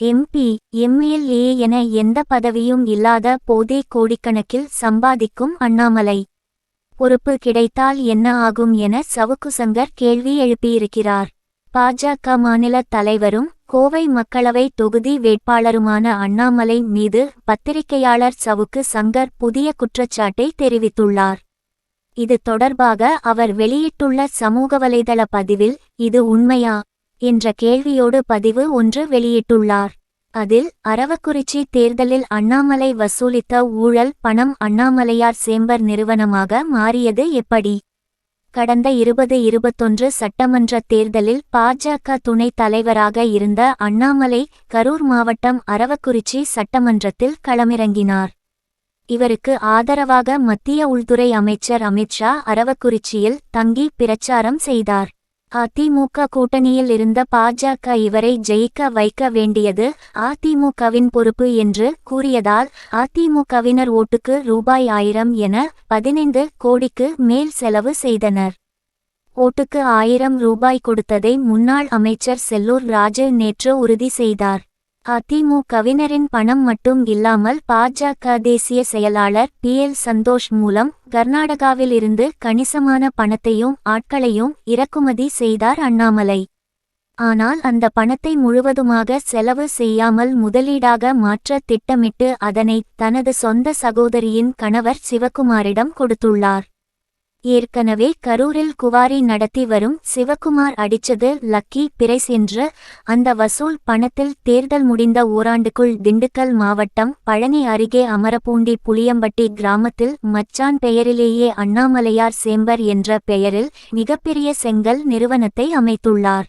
MP MLA என எந்த பதவியும் இல்லாத போதே கோடிக்கணக்கில் சம்பாதிக்கும் அண்ணாமலை. பொறுப்பு கிடைத்தால் என்ன ஆகும் என சவுக்குசங்கர் கேள்வி எழுப்பியிருக்கிறார். பாஜக மாநில தலைவரும் கோவை மக்களவை தொகுதி வேட்பாளருமான அண்ணாமலை மீது பத்திரிகையாளர் சவுக்கு சங்கர் புதிய குற்றச்சாட்டை தெரிவித்துள்ளார். இது தொடர்பாக அவர் வெளியிட்டுள்ள சமூக வலைதள பதிவில் இது உண்மையா? என்ற கேள்வியோடு பதிவு ஒன்று வெளியிட்டுள்ளார். அதில் அரவக்குறிச்சி தேர்தலில் அண்ணாமலை வசூலித்த ஊழல் பணம் அண்ணாமலையார் சேம்பர் நிறுவனமாக மாறியது எப்படி? கடந்த இருபது இருபத்தொன்று சட்டமன்ற தேர்தலில் பாஜக துணைத் தலைவராக இருந்த அண்ணாமலை கரூர் மாவட்டம் அரவக்குறிச்சி சட்டமன்றத்தில் களமிறங்கினார். இவருக்கு ஆதரவாக மத்திய உள்துறை அமைச்சர் அமித்ஷா அரவக்குறிச்சியில் தங்கி பிரச்சாரம் செய்தார். அதிமுக கூட்டணியில் இருந்த பாஜக இவரை ஜெயிக்க வைக்க வேண்டியது அதிமுகவின் பொறுப்பு என்று கூறியதால் அதிமுகவினர் ஓட்டுக்கு ரூபாய் ஆயிரம் என பதினைந்து கோடிக்கு மேல் செலவு செய்தனர். ஓட்டுக்கு ஆயிரம் ரூபாய் கொடுத்ததை முன்னாள் அமைச்சர் செல்லூர் ராஜு நேற்று உறுதி செய்தார். அதிமுகவினரின் பணம் மட்டும் இல்லாமல் பாஜக தேசிய செயலாளர் பி எல் சந்தோஷ் மூலம் கர்நாடகாவில் இருந்து கணிசமான பணத்தையும் ஆட்களையும் இறக்குமதி செய்தார் அண்ணாமலை. ஆனால் அந்த பணத்தை முழுவதுமாக செலவு செய்யாமல் முதலீடாக மாற்ற திட்டமிட்டு அதனை தனது சொந்த சகோதரியின் கணவர் சிவகுமாரிடம் கொடுத்துள்ளார். ஏற்கனவே கரூரில் குவாரி நடத்தி வரும் சிவகுமார் அடிச்சது லக்கி பிரைஸ் என்ற அந்த வசூல் பணத்தில் தேர்தல் முடிந்த ஓராண்டுக்குள் திண்டுக்கல் மாவட்டம் பழனி அருகே அமரப்பூண்டி புளியம்பட்டி கிராமத்தில் மச்சான் பெயரிலேயே அண்ணாமலையார் சேம்பர் என்ற பெயரில் மிகப்பெரிய செங்கல் நிறுவனத்தை அமைத்துள்ளார்.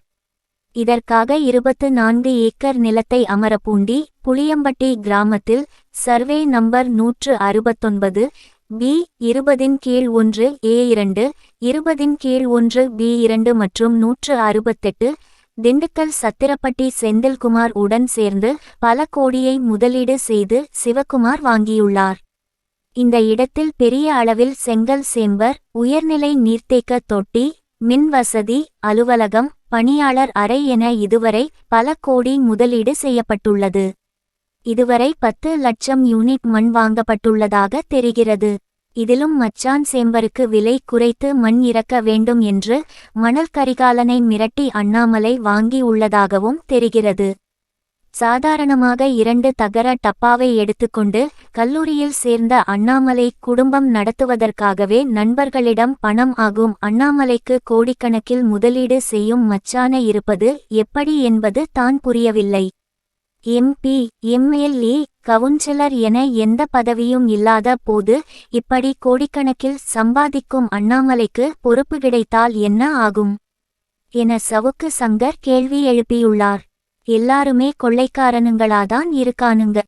இதற்காக இருபத்து நான்கு ஏக்கர் நிலத்தை அமரப்பூண்டி புளியம்பட்டி கிராமத்தில் சர்வே நம்பர் நூற்று அறுபத்தொன்பது பி இருபதின் கீழ் ஒன்று ஏ இரண்டு இருபதின் கீழ் ஒன்று பி இரண்டு மற்றும் நூற்று அறுபத்தெட்டு திண்டுக்கல் சத்திரப்பட்டி செந்தில்குமார் உடன் சேர்ந்து பல கோடியை முதலீடு செய்து சிவகுமார் வாங்கியுள்ளார். இந்த இடத்தில் பெரிய அளவில் செங்கல் சேம்பர் உயர்நிலை நீர்த்தேக்க தொட்டி மின் வசதி அலுவலகம் பணியாளர் அறை என இதுவரை பல கோடி முதலீடு செய்யப்பட்டுள்ளது. இதுவரை பத்து லட்சம் யூனிட் மண் வாங்கப்பட்டுள்ளதாக தெரிகிறது. இதிலும் மச்சான் சேம்பருக்கு விலை குறைத்து மண் இறக்க வேண்டும் என்று மணல் கரிகாலனை மிரட்டி அண்ணாமலை வாங்கி உள்ளதாகவும் தெரிகிறது. சாதாரணமாக இரண்டு தகர டப்பாவை எடுத்துக்கொண்டு கல்லூரியில் சேர்ந்த அண்ணாமலை குடும்பம் நடத்துவதற்காகவே நண்பர்களிடம் பணம் ஆகும் அண்ணாமலைக்கு கோடிக்கணக்கில் முதலீடு செய்யும் மச்சான இருப்பது எப்படி என்பது தான் புரியவில்லை. எம்பி எம்எல்ஏ கவுன்சிலர் என எந்த பதவியும் இல்லாத போது இப்படி கோடிக்கணக்கில் சம்பாதிக்கும் அண்ணாமலைக்கு பொறுப்பு கிடைத்தால் என்ன ஆகும்? என சவுக்கு சங்கர் கேள்வி எழுப்பியுள்ளார். எல்லாருமே கொள்ளைக்காரனுங்களாதான் இருக்கானுங்க.